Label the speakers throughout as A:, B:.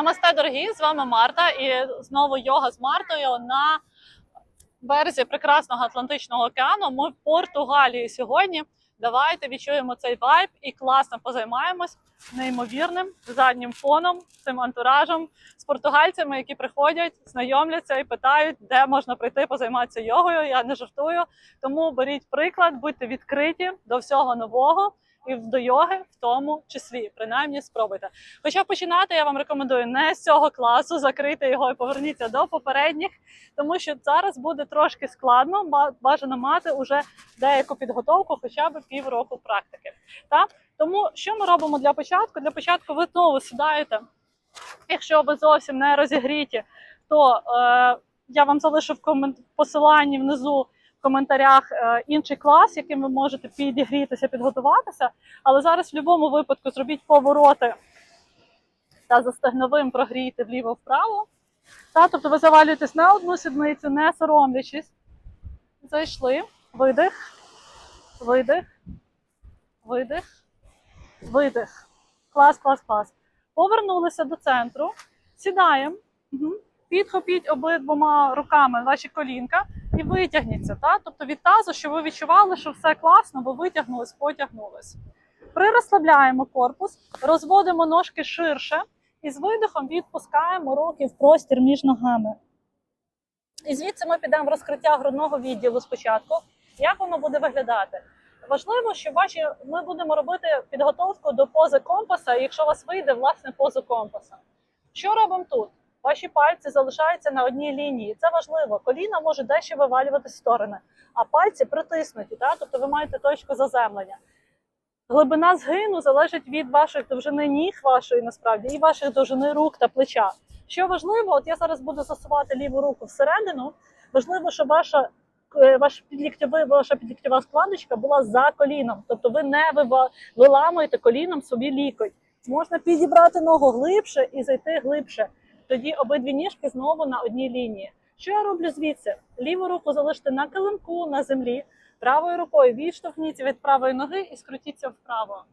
A: Намасте, дорогі! З вами Марта і знову йога з Мартою на березі прекрасного Атлантичного океану. Ми в Португалії сьогодні. Давайте відчуємо цей вайб і класно позаймаємось неймовірним заднім фоном, цим антуражем з португальцями, які приходять, знайомляться і питають, де можна прийти позайматися йогою. Я не жартую. Тому беріть приклад, будьте відкриті до всього нового. І до йоги в тому числі, принаймні спробуйте. Хоча починати я вам рекомендую не з цього класу, закрити його і поверніться до попередніх, тому що зараз буде трошки складно. Бажано мати уже деяку підготовку, хоча б півроку практики. Та тому що ми робимо для початку? Для початку ви знову сідаєте. Якщо ви зовсім не розігріті, то е, я вам залишу в комент посиланні внизу в коментарях е, інший клас, яким ви можете підігрітися, підготуватися. Але зараз в будь-якому випадку зробіть повороти та за стегновим прогрійте вліво-вправо. Та, тобто ви завалюєтесь на одну сідницю, не соромлячись. Зайшли. Видих, видих, видих, видих. Клас, клас, клас. Повернулися до центру. Сідаємо. Підхопіть обидвома руками ваші колінка і витягніться. Та? Тобто від тазу, щоб ви відчували, що все класно, ви витягнулись, потягнулись. Прирозслабляємо корпус, розводимо ножки ширше і з видихом відпускаємо руки в простір між ногами. І звідси ми підемо в розкриття грудного відділу спочатку. Як воно буде виглядати? Важливо, що ваші ми будемо робити підготовку до пози компаса, якщо у вас вийде власне позу компаса. Що робимо тут? Ваші пальці залишаються на одній лінії. Це важливо. Коліна може дещо вивалюватись в сторони, а пальці притиснуті, так? тобто ви маєте точку заземлення. Глибина згину залежить від вашої довжини ніг, вашої насправді, і ваших довжини рук та плеча. Що важливо, от я зараз буду засувати ліву руку всередину. Важливо, щоб ваша е, ваш підліктєвий, ваша підліктєва складочка була за коліном. Тобто ви не виламуєте коліном собі лікоть. Можна підібрати ногу глибше і зайти глибше. Тоді обидві ніжки знову на одній лінії. Що я роблю звідси? Ліву руку залиште на килимку на землі, правою рукою відштовхніться від правої ноги і скрутіться вправо.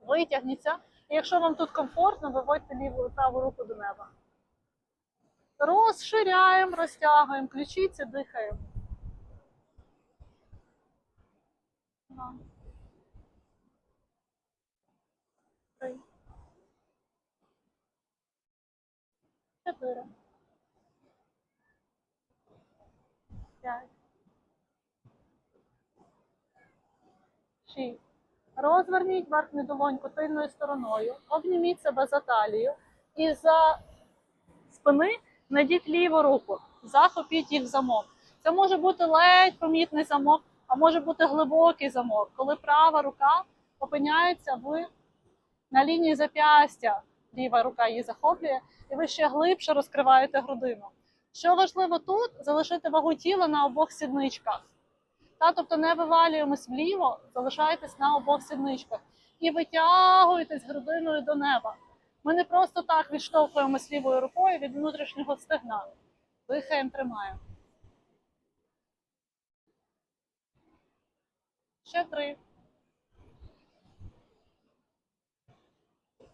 A: Витягніться. І якщо вам тут комфортно, виводьте ліву праву руку до неба. Розширяємо, розтягуємо, ключиці, дихаємо. Чотири. П'ять. Шість. Розверніть верхню долоньку тильною стороною, обніміть себе за талію і за спини найдіть ліву руку, захопіть їх в замок. Це може бути ледь помітний замок, а може бути глибокий замок, коли права рука опиняється в, на лінії зап'ястя, ліва рука її захоплює, і ви ще глибше розкриваєте грудину. Що важливо тут, залишити вагу тіла на обох сідничках. Та, тобто не вивалюємось вліво, залишайтесь на обох сідничках і витягуєтесь грудиною до неба. Ми не просто так відштовхуємось лівою рукою від внутрішнього стегна. Дихаємо, тримаємо. Ще три.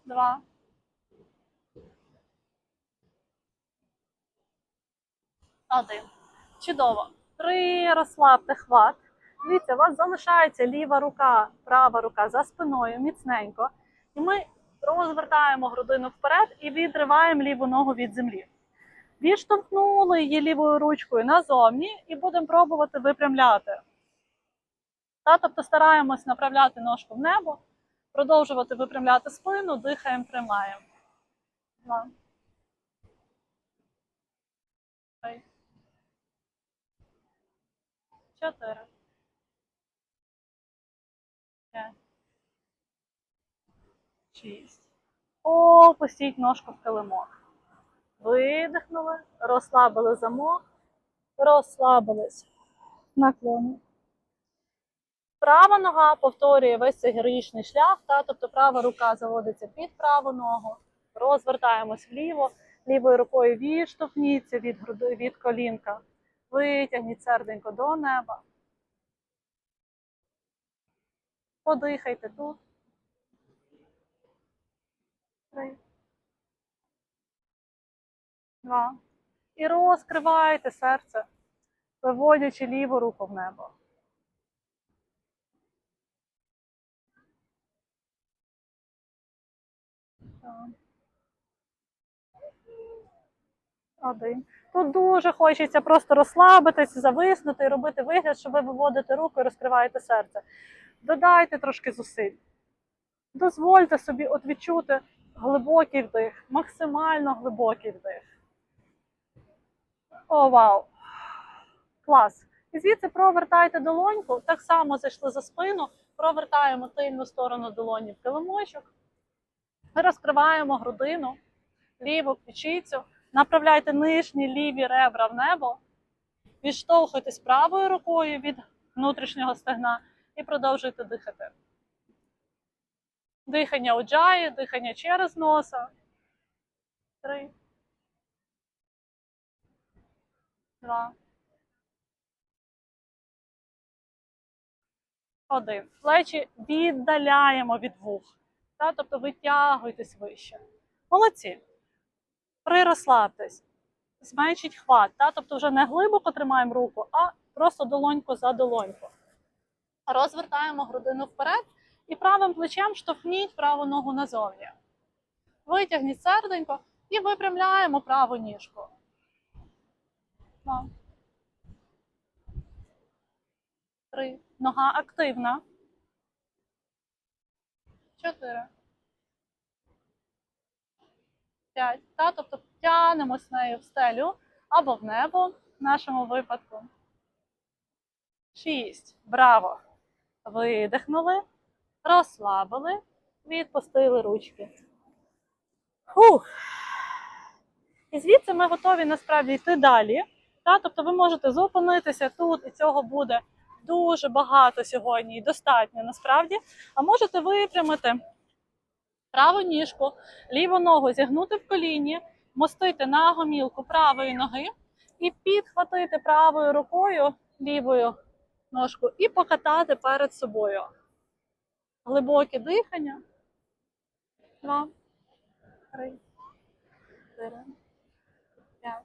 A: Два. Один. Чудово. Три. Розслабте хват. Дивіться, у вас залишається ліва рука, права рука за спиною міцненько. І ми розвертаємо грудину вперед і відриваємо ліву ногу від землі. Відштовхнули її лівою ручкою назовні і будемо пробувати випрямляти. Та, тобто стараємось направляти ножку в небо, продовжувати випрямляти спину, дихаємо, тримаємо. Два. Три. Чотири. П'ять. Шість. Опустіть ножку в килимок. Видихнули, розслабили замок, розслабились. Наклони. Права нога повторює весь цей героїчний шлях, та, тобто права рука заводиться під праву ногу, розвертаємось вліво, лівою рукою відштовхніться від, від колінка, витягніть серденько до неба. Подихайте тут. Три. Два. І розкривайте серце, виводячи ліву руку в небо. Один. Тут дуже хочеться просто розслабитись, зависнути і робити вигляд, що ви виводите руку і розкриваєте серце. Додайте трошки зусиль. Дозвольте собі от відчути глибокий вдих, максимально глибокий вдих. О, вау! Клас! І звідси провертайте долоньку, так само зайшли за спину, провертаємо тильну сторону долоні в килимочок, розкриваємо грудину, ліву ключицю, направляйте нижні ліві ребра в небо, відштовхуйтесь правою рукою від внутрішнього стегна і продовжуйте дихати. Дихання уджає, дихання через носа. Три. Два. Один. Плечі віддаляємо від вух. Тобто витягуйтесь вище. Молодці. Прирозслабтесь. Зменшіть хват. Та? Тобто вже не глибоко тримаємо руку, а просто долоньку за долоньку. Розвертаємо грудину вперед і правим плечем штовхніть праву ногу назовні. Витягніть серденько і випрямляємо праву ніжку. Два. Три. Нога активна. Чотири. П'ять. Та, тобто тянемось нею в стелю або в небо в нашому випадку. Шість. Браво. Видихнули, розслабили, відпустили ручки. Фух. І звідси ми готові насправді йти далі. Та? Тобто ви можете зупинитися тут, і цього буде дуже багато сьогодні і достатньо насправді. А можете випрямити праву ніжку, ліву ногу зігнути в коліні, мостити на гомілку правої ноги і підхватити правою рукою лівою ножку і покатати перед собою. Глибоке дихання. Два, три, чотири, п'ять,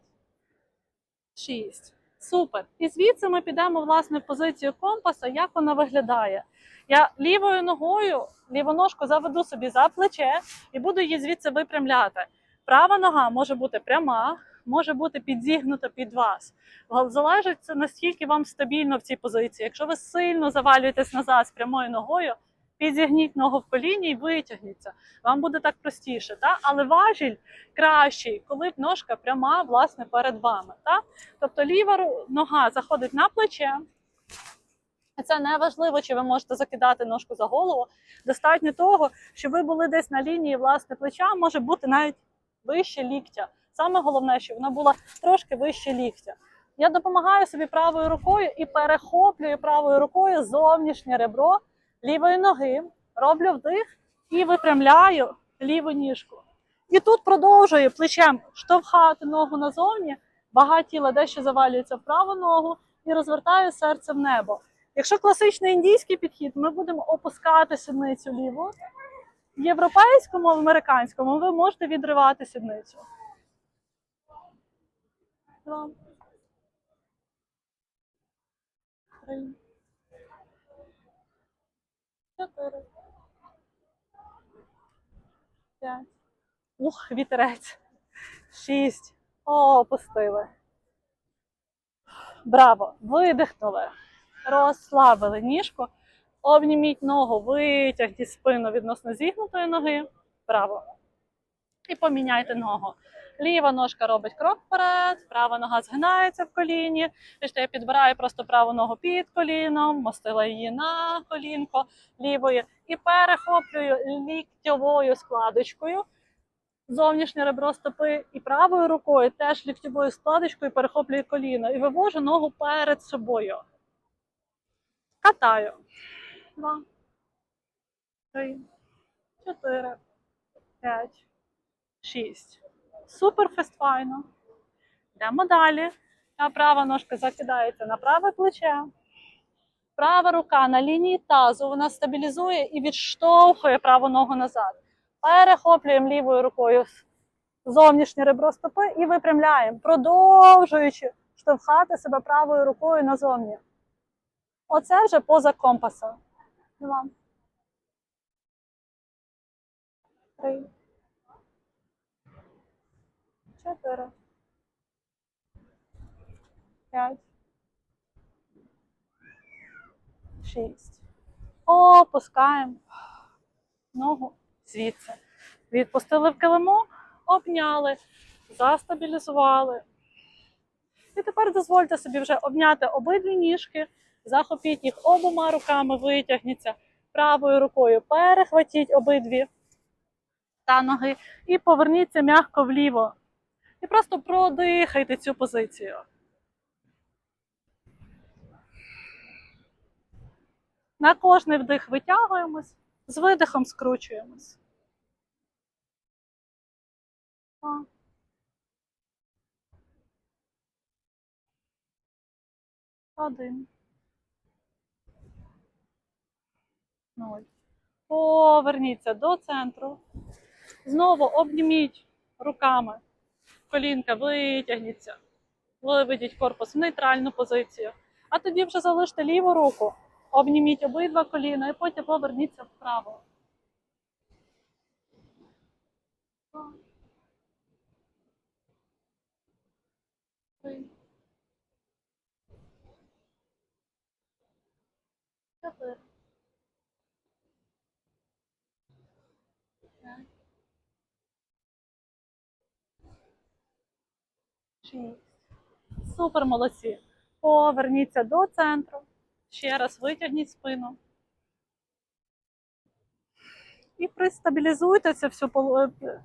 A: шість. Супер. І звідси ми підемо власне в позицію компаса, як вона виглядає. Я лівою ногою, ліву ножку заведу собі за плече і буду її звідси випрямляти. Права нога може бути пряма, може бути підзігнута під вас. Залежить це наскільки вам стабільно в цій позиції. Якщо ви сильно завалюєтесь назад з прямою ногою, підзігніть ногу в коліні і витягніться. Вам буде так простіше. Та? Але важіль кращий, коли ножка пряма власне перед вами. Та? Тобто ліва нога заходить на плече. Це не важливо, чи ви можете закидати ножку за голову. Достатньо того, що ви були десь на лінії власне плеча, може бути навіть вище ліктя. Саме головне, щоб вона була трошки вище ліктя. Я допомагаю собі правою рукою і перехоплюю правою рукою зовнішнє ребро лівої ноги, роблю вдих і випрямляю ліву ніжку. І тут продовжую плечем штовхати ногу назовні, вага тіла дещо завалюється в праву ногу і розвертаю серце в небо. Якщо класичний індійський підхід, ми будемо опускати сідницю ліву. В європейському, в американському ви можете відривати сідницю. Два. Три. Чотири. П'ять. Ух, вітерець. Шість. О, опустили. Браво. Видихнули. Розслабили ніжку. Обніміть ногу, витягніть спину відносно зігнутої ноги. Браво. І поміняйте ногу. Ліва ножка робить крок вперед, права нога згинається в коліні. Бачите, я підбираю просто праву ногу під коліном, мостила її на колінко лівою і перехоплюю ліктьовою складочкою зовнішнє ребро стопи і правою рукою теж ліктьовою складочкою перехоплюю коліно і вивожу ногу перед собою. Катаю. Два, три, чотири, п'ять, шість. Супер фестфайно. Йдемо далі. Права ножка закидається на праве плече. Права рука на лінії тазу. Вона стабілізує і відштовхує праву ногу назад. Перехоплюємо лівою рукою зовнішнє ребро стопи і випрямляємо, продовжуючи штовхати себе правою рукою назовні. Оце вже поза компаса. Два. Три. Чотири. П'ять. Шість. Опускаємо ногу звідси. Відпустили в килимок, обняли, застабілізували. І тепер дозвольте собі вже обняти обидві ніжки, захопіть їх обома руками, витягніться правою рукою, перехватіть обидві та ноги і поверніться м'яко вліво. І просто продихайте цю позицію. На кожний вдих витягуємось, з видихом скручуємось. Один. Ноль. Поверніться до центру. Знову обніміть руками. Колінка витягніться. Виведіть корпус в нейтральну позицію. А тоді вже залиште ліву руку. Обніміть обидва коліна і потім поверніться вправо. Два. 6. Супер молодці. Поверніться до центру. Ще раз витягніть спину. І пристабілізуйте це всю, е,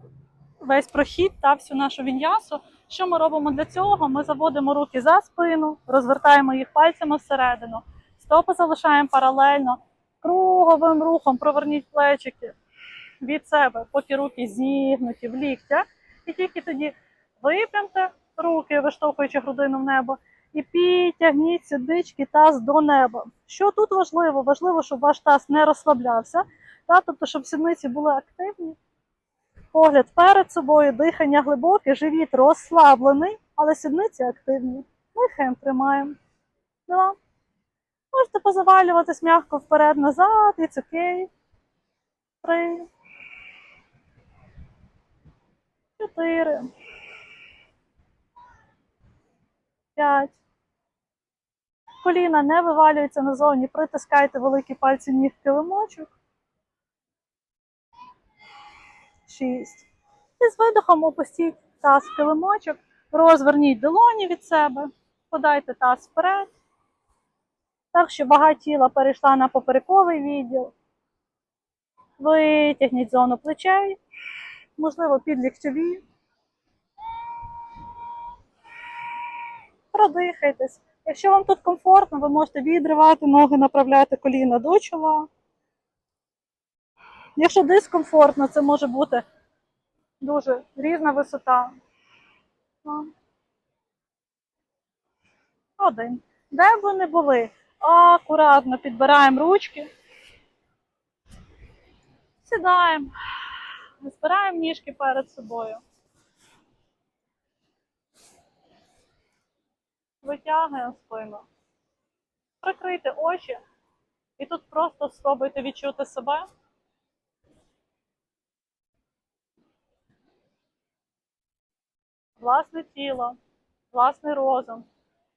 A: весь прохід та всю нашу він'ясу. Що ми робимо для цього? Ми заводимо руки за спину, розвертаємо їх пальцями всередину. Стопи залишаємо паралельно. Круговим рухом проверніть плечики від себе, поки руки зігнуті в ліктях. І тільки тоді випрямте руки, виштовхуючи грудину в небо, і підтягніть сідички таз до неба. Що тут важливо? Важливо, щоб ваш таз не розслаблявся, та, тобто, щоб сідниці були активні. Погляд перед собою, дихання глибоке, живіт розслаблений, але сідниці активні. Дихаємо, тримаємо. Два. Можете позавалюватись м'яко вперед-назад, це окей. Три. Чотири. П'ять. Коліна не вивалюються назовні, притискайте великі пальці ніг в килимочок. Шість. І з видихом опустіть таз в килимочок, розверніть долоні від себе, подайте таз вперед. Так, щоб вага тіла перейшла на поперековий відділ. Витягніть зону плечей, можливо, підліктьові. Продихайтесь. Якщо вам тут комфортно, ви можете відривати ноги, направляти коліна до чола. Якщо дискомфортно, це може бути дуже різна висота. Один. Де б ви не були, акуратно підбираємо ручки. Сідаємо, збираємо ніжки перед собою. Витягуємо спину. Прикрийте очі. І тут просто спробуйте відчути себе. Власне тіло, власний розум,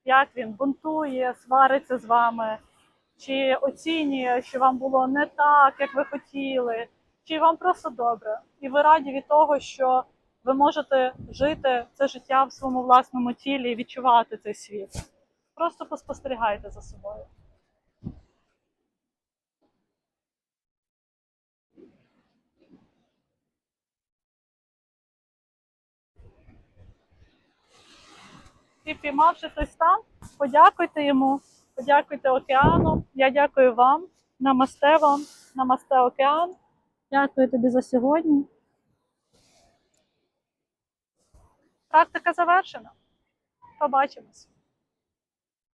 A: як він бунтує, свариться з вами, чи оцінює, що вам було не так, як ви хотіли, чи вам просто добре. І ви раді від того, що ви можете жити це життя в своєму власному тілі і відчувати цей світ. Просто поспостерігайте за собою. І піймавши той стан, подякуйте йому, подякуйте океану. Я дякую вам. Намасте вам, намасте океан. Дякую тобі за сьогодні. Практика завершена. Побачимось.